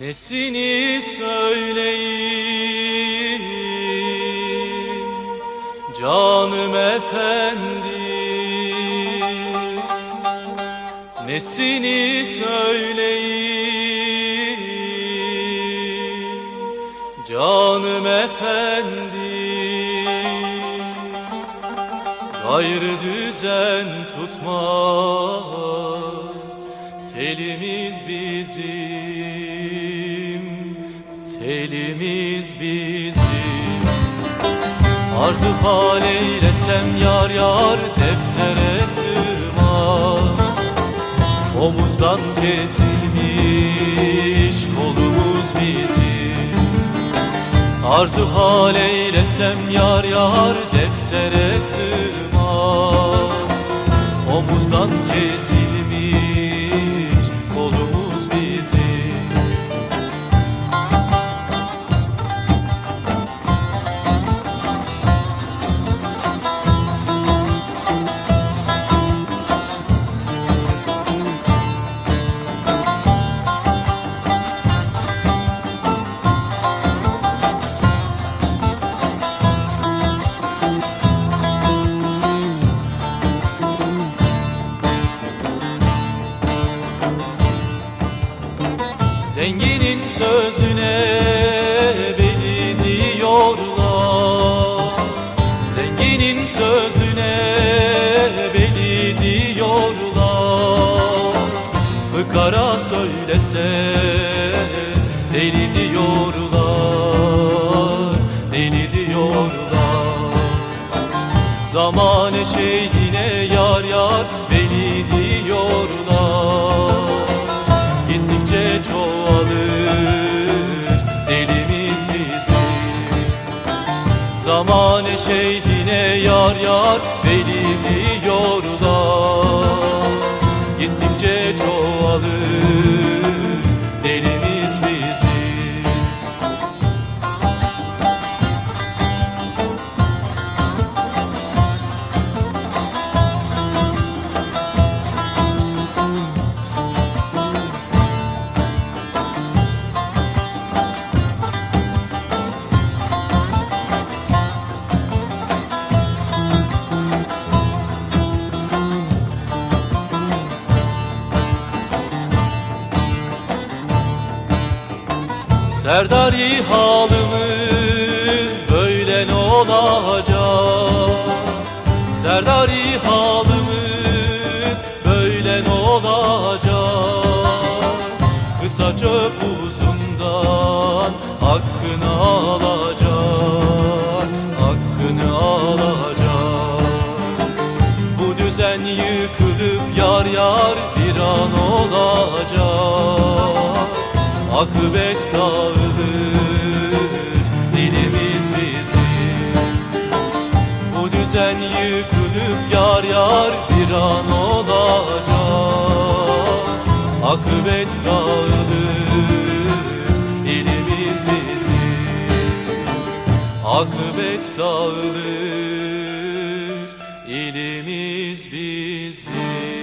Nesini söyleyeyim? Canım efendi. Nesini söyleyeyim? Canım efendi. Gayrı düzen tutmaz. Telimiz bizim Telimiz bizim. Arzu hal eylesem yar yar Deftere sığmaz. Omuzdan kesilmiş kolumuz bizim. Arzu hal eylesem yar yar deftere sığmaz. Omuzdan kesilmiş kolumuz bizim Zenginin sözüne beni diyorlar. Zenginin sözüne beni diyorlar. Fıkara söylese deli diyorlar Deli diyorlar. Zamane şeyhine yar yar beni diyorlar. Gittikçe çoğalır Zamane şeyhine yar yar beni Serdari halimiz böyle ne olacak? Serdari halimiz böyle ne olacak? Kısa çöp uzundan hakkını alacak, hakkını alacak. Bu düzen yıkılıp yar yar bir an olacak Akıbet dağılır dilimiz bizim. Bu düzen yıkılıp yar yar bir an olacak. Akıbet dağılır dilimiz bizim. Akıbet dağılır ilimiz bizim